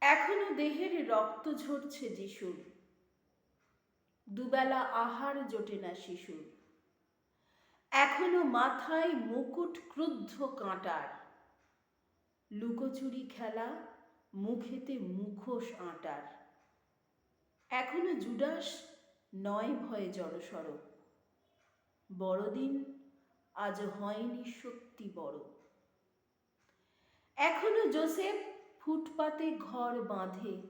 এখনও দেহের রক্ত ঝরছে যিশুর। দুবেলা আহার জোটে না শিশুর। এখনও মাথায় মুকুট ক্রুদ্ধ কাঁটার। লুকোচুরি খেলা মুখেতে মুখোশ আঁটার। এখনও জুডাস নয় ভয়ে জড়সড়। বড়দিন আজ হয়নি সত্যি বড়। এখনও জোসেফ ফুটপাতে ঘর বাঁধে।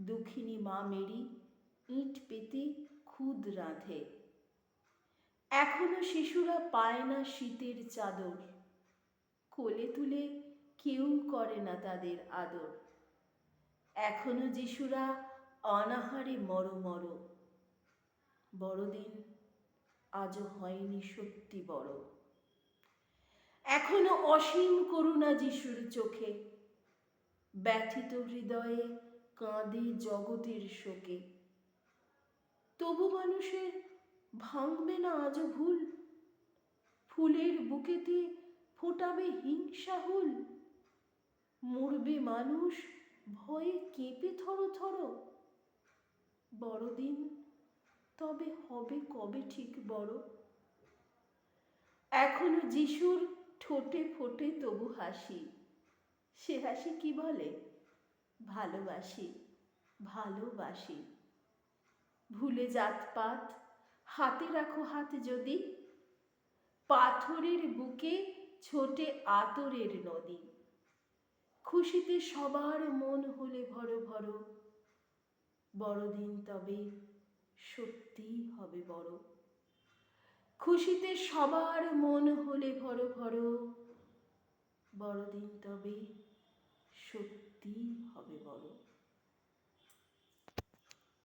দুঃখিনী মা মেরি ইট পেতে খুদ রাঁধে। এখনও শিশুরা পায় না শীতের চাদর। কোলে তুলে কেউ করে না তাদের আদর। এখনও যিশুরা অনাহারে মর মর। বড়দিন আজও হয়নি সত্যি বড়। এখনও অসীম করুণা যিশুর চোখে। ব্যথিত হৃদয়ে কাঁদে জগতের শোকে। তবু মানুষের ভাঙবে না আজও ভুল। ফুলের বুকেতে ফোটাবে হিংসা হুল। মরবে মানুষ ভয়ে কেঁপে থরো থরো। বড়দিন তবে হবে কবে ঠিক বড়? এখনও যিশুর ঠোঁটে ফোটে তবু হাসি। সে হাসি কি বলে? ভালোবাসি ভালোবাসি। ভুলে জাতপাত হাতে রাখো হাত যদি। পাথরের বুকে ছোটে আতরের নদী। খুশিতে সবার মন হলে ভর ভর। বড়দিন তবে সত্যিই হবে বড়। খুশিতে সবার মন হলে ভর ভর। বড়দিন তবে সত্যিই হবে বড়